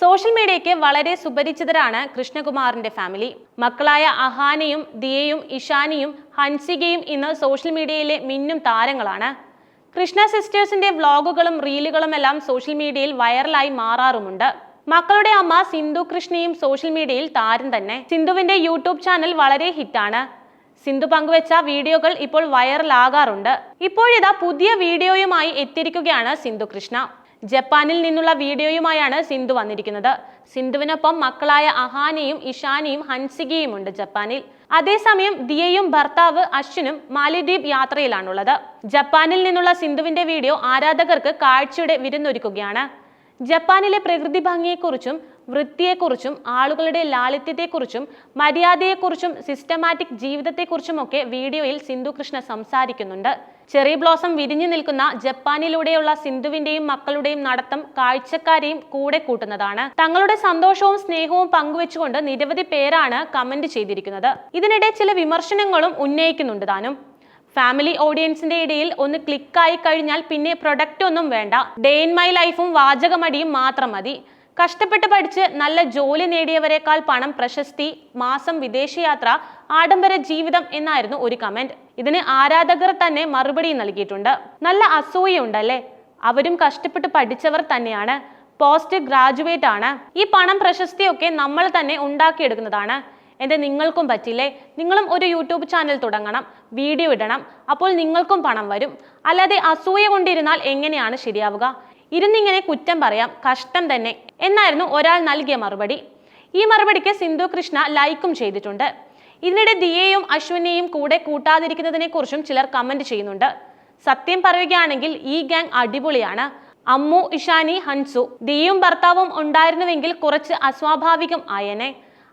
Social മീഡിയയ്ക്ക് വളരെ സുപരിചിതരാണ് കൃഷ്ണകുമാറിന്റെ family. മക്കളായ അഹാനയും ദിയയും ഇഷാനിയും ഹൻസികയും ഇന്ന് സോഷ്യൽ മീഡിയയിലെ മിന്നും താരങ്ങളാണ്. കൃഷ്ണ സിസ്റ്റേഴ്സിന്റെ വ്ളോഗുകളും റീലുകളും എല്ലാം സോഷ്യൽ മീഡിയയിൽ വൈറലായി മാറാറുമുണ്ട്. മക്കളുടെ അമ്മ സിന്ധു കൃഷ്ണയും സോഷ്യൽ മീഡിയയിൽ താരം തന്നെ. സിന്ധുവിന്റെ യൂട്യൂബ് ചാനൽ വളരെ ഹിറ്റാണ്. സിന്ധു പങ്കുവച്ച വീഡിയോകൾ ഇപ്പോൾ വൈറലാകാറുണ്ട്. ഇപ്പോഴിതാ പുതിയ വീഡിയോയുമായി എത്തിയിരിക്കുകയാണ് സിന്ധു കൃഷ്ണ. ജപ്പാനിൽ നിന്നുള്ള വീഡിയോയുമായാണ് സിന്ധു വന്നിരിക്കുന്നത്. സിന്ധുവിനൊപ്പം മക്കളായ അഹാനയും ഇഷാനിയും ഹൻസികയും ഉണ്ട് ജപ്പാനിൽ. അതേസമയം ദിയയും ഭർത്താവ് അശ്വിനും മാലിദ്വീപ് യാത്രയിലാണുള്ളത്. ജപ്പാനിൽ നിന്നുള്ള സിന്ധുവിന്റെ വീഡിയോ ആരാധകർക്ക് കാഴ്ചയുടെ വിരുന്നൊരുക്കുകയാണ്. ജപ്പാനിലെ പ്രകൃതി ഭംഗിയെക്കുറിച്ചും വൃത്തിയെക്കുറിച്ചും ആളുകളുടെ ലാളിത്യത്തെക്കുറിച്ചും മര്യാദയെക്കുറിച്ചും സിസ്റ്റമാറ്റിക് ജീവിതത്തെക്കുറിച്ചുമൊക്കെ വീഡിയോയിൽ സിന്ധു കൃഷ്ണ സംസാരിക്കുന്നുണ്ട്. ചെറി ബ്ലോസം വിരിഞ്ഞു നിൽക്കുന്ന ജപ്പാനിലൂടെയുള്ള സിന്ധുവിന്റെയും മക്കളുടെയും നടത്തം കാഴ്ചക്കാരെയും കൂടെ കൂട്ടുന്നതാണ്. തങ്ങളുടെ സന്തോഷവും സ്നേഹവും പങ്കുവെച്ചുകൊണ്ട് നിരവധി പേരാണ് കമന്റ് ചെയ്തിരിക്കുന്നത്. ഇതിനിടെ ചില വിമർശനങ്ങളും ഉന്നയിക്കുന്നുണ്ട് താനും. ഫാമിലി ഓഡിയൻസിന്റെ ഇടയിൽ ഒന്ന് ക്ലിക്കായി കഴിഞ്ഞാൽ പിന്നെ പ്രൊഡക്റ്റ് ഒന്നും വേണ്ട. ഡേ ഇൻ മൈ ലൈഫും വാചകമടിയും മാത്രം മതി. കഷ്ടപ്പെട്ട് പഠിച്ച് നല്ല ജോലി നേടിയവരെക്കാൾ പണം പ്രശസ്തി മാസം വിദേശയാത്ര ആഡംബര ജീവിതം എന്നായിരുന്നു ഒരു കമന്റ്. ഇതിന് ആരാധകർ തന്നെ മറുപടി നൽകിയിട്ടുണ്ട്. നല്ല അസൂയുണ്ടല്ലേ അവരും കഷ്ടപ്പെട്ട് പഠിച്ചവർ തന്നെയാണ്. പോസ്റ്റ് ഗ്രാജുവേറ്റ് ആണ്. ഈ പണം പ്രശസ്തിയൊക്കെ നമ്മൾ തന്നെ ഉണ്ടാക്കിയെടുക്കുന്നതാണ്. എന്റെ നിങ്ങൾക്കും പറ്റില്ലേ? നിങ്ങളും ഒരു യൂട്യൂബ് ചാനൽ തുടങ്ങണം വീഡിയോ ഇടണം അപ്പോൾ നിങ്ങൾക്കും പണം വരും. അല്ലാതെ അസൂയ കൊണ്ടിരുന്നാൽ എങ്ങനെയാണ് ശരിയാവുക? ഇരുന്നിങ്ങനെ കുറ്റം പറയാം കഷ്ടം തന്നെ എന്നായിരുന്നു ഒരാൾ നൽകിയ മറുപടി. ഈ മറുപടിക്ക് സിന്ധു കൃഷ്ണ ലൈക്കും ചെയ്തിട്ടുണ്ട്. ഇതിനിടെ ദിയയും അശ്വിനെയും കൂടെ കൂട്ടാതിരിക്കുന്നതിനെ കുറിച്ചും ചിലർ കമന്റ് ചെയ്യുന്നുണ്ട്. സത്യം പറയുകയാണെങ്കിൽ ഈ ഗാങ് അടിപൊളിയാണ്. അമ്മു ഇഷാനി ഹൻസു ദിയും ഭർത്താവും ഉണ്ടായിരുന്നുവെങ്കിൽ കുറച്ച് അസ്വാഭാവികം ആയനെ.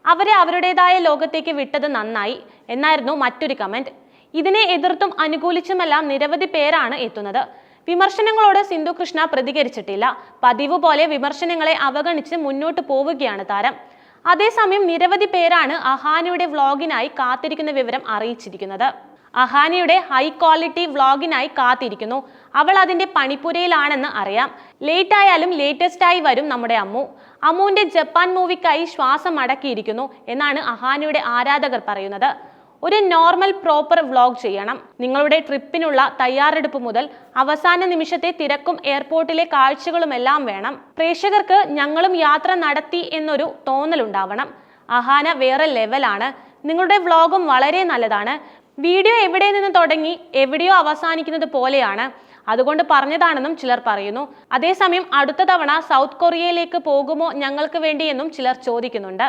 അവരെ അവരുടേതായ ലോകത്തേക്ക് വിട്ടത് നന്നായി എന്നായിരുന്നു മറ്റൊരു കമന്റ്. ഇതിനെ എതിർത്തും അനുകൂലിച്ചുമെല്ലാം നിരവധി പേരാണ് എത്തുന്നത്. വിമർശനങ്ങളോട് സിന്ധു കൃഷ്ണ പ്രതികരിച്ചിട്ടില്ല. പതിവ് പോലെ വിമർശനങ്ങളെ അവഗണിച്ച് മുന്നോട്ട് പോവുകയാണ് താരം. അതേസമയം നിരവധി പേരാണ് അഹാനിയുടെ വ്ളോഗിനായി കാത്തിരിക്കുന്ന വിവരം അറിയിച്ചിരിക്കുന്നത്. അഹാനിയുടെ ഹൈ ക്വാളിറ്റി വ്ളോഗിനായി കാത്തിരിക്കുന്നു. അവൾ അതിന്റെ പണിപ്പുരയിലാണെന്ന് അറിയാം. ലേറ്റ് ആയാലും ലേറ്റസ്റ്റ് ആയി വരും നമ്മുടെ അമ്മു. അമ്മുവിന്റെ ജപ്പാൻ മൂവിക്കായി ശ്വാസം അടക്കിയിരിക്കുന്നു എന്നാണ് അഹാനിയുടെ ആരാധകർ പറയുന്നത്. ഒരു നോർമൽ പ്രോപ്പർ വ്ളോഗ് ചെയ്യണം. നിങ്ങളുടെ ട്രിപ്പിനുള്ള തയ്യാറെടുപ്പ് മുതൽ അവസാന നിമിഷത്തെ തിരക്കും എയർപോർട്ടിലെ കാഴ്ചകളുമെല്ലാം വേണം. പ്രേക്ഷകർക്ക് ഞങ്ങളും യാത്ര നടത്തി എന്നൊരു തോന്നലുണ്ടാവണം. അഹാന വേറെ ലെവലാണ് നിങ്ങളുടെ വ്ളോഗും വളരെ നല്ലതാണ്. വീഡിയോ എവിടെ നിന്ന് തുടങ്ങി എവിടെയോ അവസാനിക്കുന്നത് പോലെയാണ്. അതുകൊണ്ട് പറഞ്ഞതാണെന്നും ചിലർ പറയുന്നു. അതേസമയം അടുത്ത തവണ സൗത്ത് കൊറിയയിലേക്ക് പോകുമോ ഞങ്ങൾക്ക് വേണ്ടിയെന്നും ചിലർ ചോദിക്കുന്നുണ്ട്.